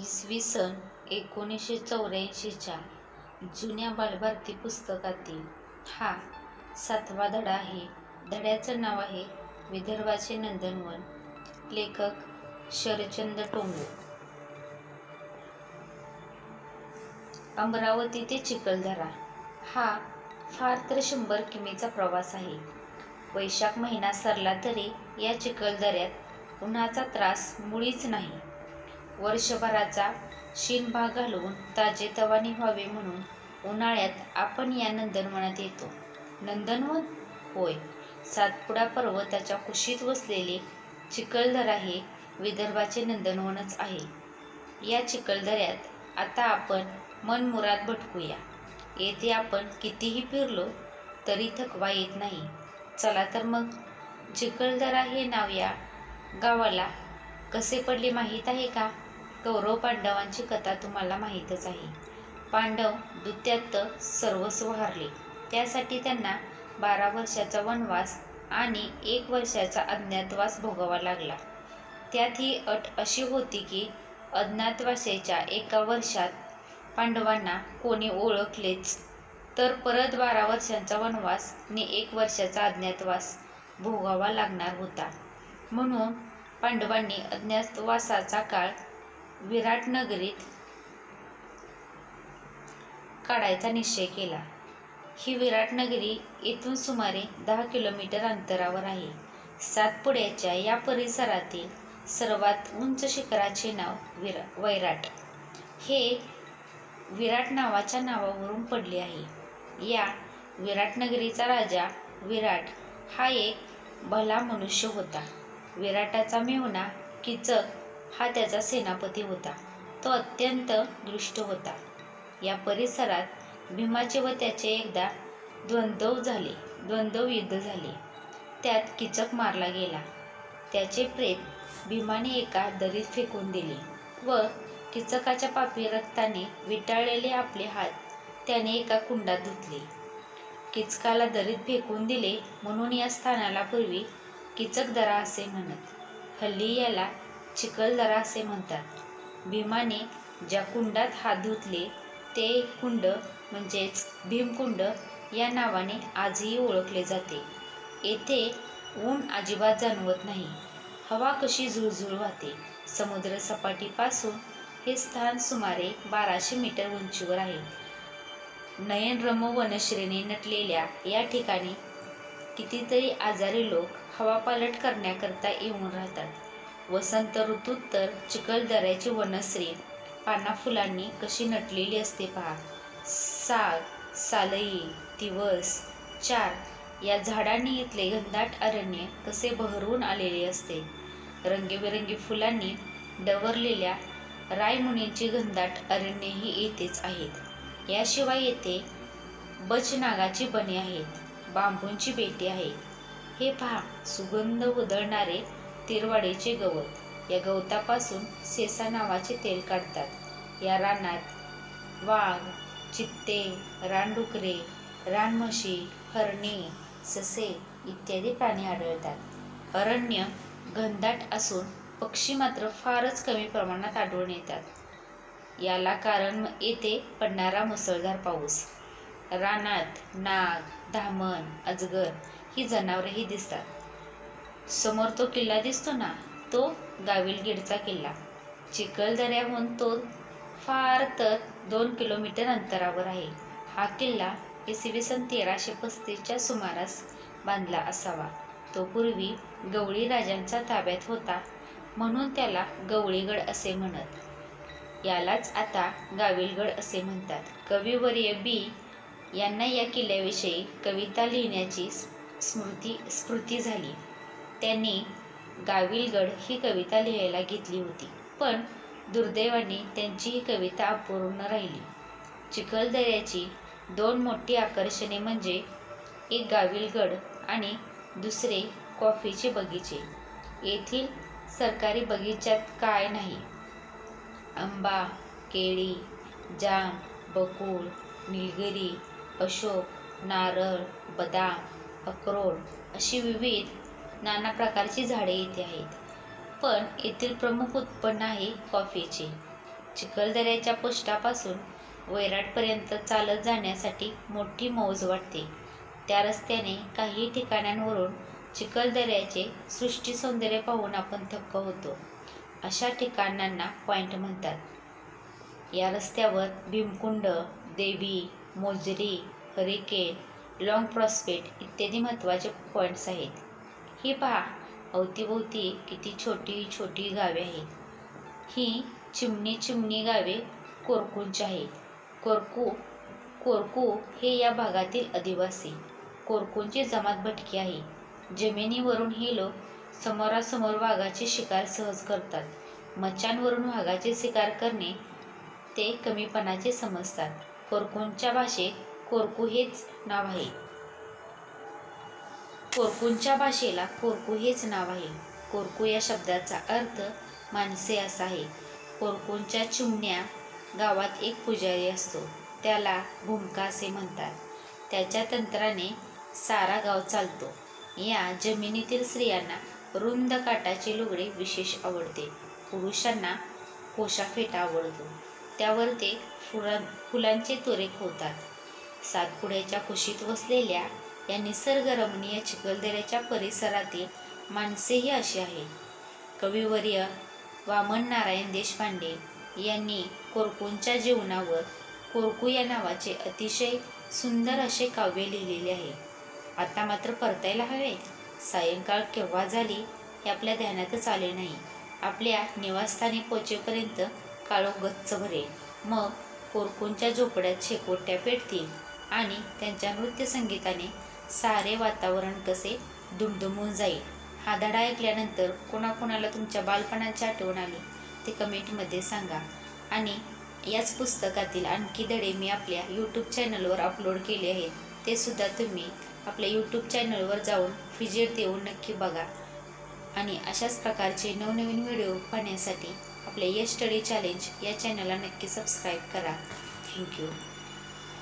इसवी सन एकोणीसशे चौऱ्याऐंशीच्या जुन्या बालभारती पुस्तकातील हा सातवा धडा आहे. धड्याचं नाव आहे विदर्भाचे नंदनवन. लेखक शरचंद टोंगो. अमरावती ते चिखलदरा हा फार तर शंभर किमीचा प्रवास आहे. वैशाख महिना सरला तरी या चिखलदऱ्यात उन्हाचा त्रास मुळीच नाही. वर्षभराचा शीनभाग घालून ताजेतवाने व्हावे म्हणून उन्हाळ्यात आपण या नंदनवनात येतो. नंदनवन? होय. सातपुडा पर्वताच्या कुशीत वसलेले चिखलदरा हे विदर्भाचे नंदनवनच आहे. या चिखलदऱ्यात आता आपण मनमुराद भटकूया. येथे आपण कितीही फिरलो तरी थकवा येत नाही. चला तर मग चिखलदरा हे नाव या गावाला कसे पडले माहीत आहे का? कौरव पांडवांची कथा तुम्हाला माहीतच आहे. पांडव दुत्यात सर्वस्व हारले. त्यासाठी त्यांना बारा वर्षाचा वनवास आणि एक वर्षाचा अज्ञातवास भोगावा लागला. त्यात ही अट अशी होती की अज्ञातवासाच्या एका वर्षात पांडवांना कोणी ओळखलेच. तर परत बारा वर्षांचा वनवास आणि एक वर्षाचा अज्ञातवास भोगावा लागणार होता. म्हणून पांडवांनी अज्ञातवासाचा काळ विराटनगरीत काढायचा निश्चय केला. ही विराटनगरी येथून सुमारे दहा किलोमीटर अंतरावर आहे. सातपुड्याच्या या परिसरातील सर्वात उंच शिखराचे नाव विरा वैराट. हे विराट नावाच्या नावावरून पडले आहे. या विराटनगरीचा राजा विराट हा एक भला मनुष्य होता. विराटाचा मेहुणा किचक हा त्याचा सेनापती होता. तो अत्यंत दृष्ट होता. या परिसरात भीमाचे व त्याचे एकदा द्वंद्व झाले. द्वंद्व युद्ध झाले. त्यात किचक मारला गेला. त्याचे प्रेत भीमाने एका दरीत फेकून दिले व किचकाच्या पापी रक्ताने विटाळलेले आपले हात त्याने एका कुंडात धुतले. किचकाला दरीत फेकून दिले म्हणून या स्थानाला पूर्वी किचक दरा असे म्हणत. हल्ली याला चिखलदरा असे म्हणतात. भीमाने ज्या कुंडात हात धुतले ते कुंड म्हणजेच भीमकुंड या नावाने आजही ओळखले जाते. येथे ऊन अजिबात जाणवत नाही. हवा कशी झुळझुळ वाहते. समुद्र सपाटीपासून हे स्थान सुमारे बाराशे मीटर उंचीवर आहे. नयनरम्य वनश्रेणी नटलेल्या या ठिकाणी कितीतरी आजारी लोक हवापालट करण्याकरता येऊन राहतात. वसंत ऋतूत तर चिखलदऱ्याची वनश्री. पाना फुलांनी कशी नटलेली असते पहा. साग सालई दिवस चार. या झाडांनी इथले घनदाट अरण्य कसे बहरून आलेले असते. रंगीबेरंगी फुलांनी डवरलेल्या रायमुनींची घनदाट अरण्यही येथेच आहेत. याशिवाय येथे बचनागाची बने आहेत. बांबूंची बेटी आहे. हे पहा सुगंध उधळणारे तिरवाडीचे गवत. या गवतापासून सेसा नावाचे तेल काढतात. या रानात वाघ चित्ते रानडुकरे रानमशी हरणी ससे इत्यादी प्राणी आढळतात. अरण्य घनदाट असून पक्षी मात्र फारच कमी प्रमाणात आढळून येतात. याला कारण येथे पडणारा मुसळधार पाऊस. रानात नाग धामण अजगर ही जनावरेही दिसतात. समोर तो किल्ला दिसतो ना तो गाविलगीडचा किल्ला. चिखलदऱ्याहून तो फार तर दोन किलोमीटर अंतरावर आहे. हा किल्ला इसवी सन तेराशे पस्तीसच्या सुमारास बांधला असावा. तो पूर्वी गवळी राजांचा ताब्यात होता म्हणून त्याला गवळीगड असे म्हणत. यालाच आता गाविलगड असे म्हणतात. कविवर्य बी यांना या किल्ल्याविषयी कविता लिहिण्याची स्मृती स्मृती झाली. त्यांनी गाविलगड ही कविता लिहायला घेतली होती. पण दुर्दैवाने त्यांची ही कविता अपूर्ण राहिली. चिखलदऱ्याची दोन मोठी आकर्षणे म्हणजे एक गाविलगड आणि दुसरे कॉफीचे बगीचे. येथील सरकारी बगीच्यात काय नाही? आंबा केळी जाम बकूळ निलगिरी अशोक नारळ बदाम अक्रोड अशी विविध नाना प्रकारची झाडे येथे आहेत. पण येथील प्रमुख उत्पन्न आहे कॉफीचे. चिखलदऱ्याच्या पोस्टापासून वैराटपर्यंत चालत जाण्यासाठी मोठी मौज वाटते. त्या रस्त्याने काही ठिकाणांवरून चिखलदऱ्याचे सृष्टी सौंदर्य पाहून आपण थक्क होतो. अशा ठिकाणांना पॉईंट म्हणतात. या रस्त्यावर भीमकुंड देवी मोजरी हरिकेन लॉंग प्रॉस्पेट इत्यादी महत्त्वाचे पॉईंट्स आहेत. ही पहा अवतीभोवती किती छोटी छोटी गावे आहेत. ही चिमणी चिमणी गावे कोरकूंची आहेत. कोरकू कोरकू हे या भागातील आदिवासी. कोरकूंची जमात भटकी आहे. जमिनीवरून हे लोक समोरासमोर वाघाची शिकार सहज करतात. मच्छांवरून वाघाची शिकार करणे ते कमीपणाचे समजतात. कोरकूंच्या भाषेत कोरकू हेच नाव आहे. कोरकूंच्या भाषेला कोरकू हेच नाव आहे. कोरकू या शब्दाचा अर्थ माणसे असा आहे. कोरकूंच्या चिमण्या गावात एक पुजारी असतो. त्याला भूमका असे म्हणतात. त्याच्या तंत्राने सारा गाव चालतो. या जमिनीतील स्त्रियांना रुंद काटाचे लुगडे विशेष आवडते. पुरुषांना कोशाफेटा आवडतो. त्यावर ते फुला फुलांचे तोरे खोवतात सातपुड्याच्या कुशीत वसलेल्या या निसर्गरमणीय चिखलदऱ्याच्या परिसरातील माणसेही अशी आहेत. कविवर्य वामन नारायण देशपांडे यांनी कोरकूंच्या जीवनावर कोरकू या नावाचे अतिशय सुंदर असे काव्य लिहिलेले आहे. आता मात्र परतायला हवे सायंकाळ केव्हा झाली हे आपल्या ध्यानातच आले नाही. आपल्या निवासस्थानी पोचेपर्यंत काळो गच्च भरेल. मग कोरकूंच्या झोपड्यात शेकोट्या पेटतील आणि त्यांच्या नृत्यसंगीताने सारे वातावरण कसे दुमदुमून जाईल? हा धडा ऐकल्यानंतर कोणाकोणाला तुमच्या बालपणाची आठवण आली? ते कमेंटमध्ये सांगा. आणि याच पुस्तकातील आणखी धडे मी आपल्या यूट्यूब चॅनलवर अपलोड केले आहेत. ते सुद्धा तुम्ही आपल्या यूट्यूब चॅनलवर जाऊन व्हिजिट देऊन नक्की बघा. आणि अशाच प्रकारचे नवनवीन व्हिडिओ पाहण्यासाठी आपल्या यश स्टडी चॅलेंज या चॅनलला नक्की सबस्क्राईब करा. थँक्यू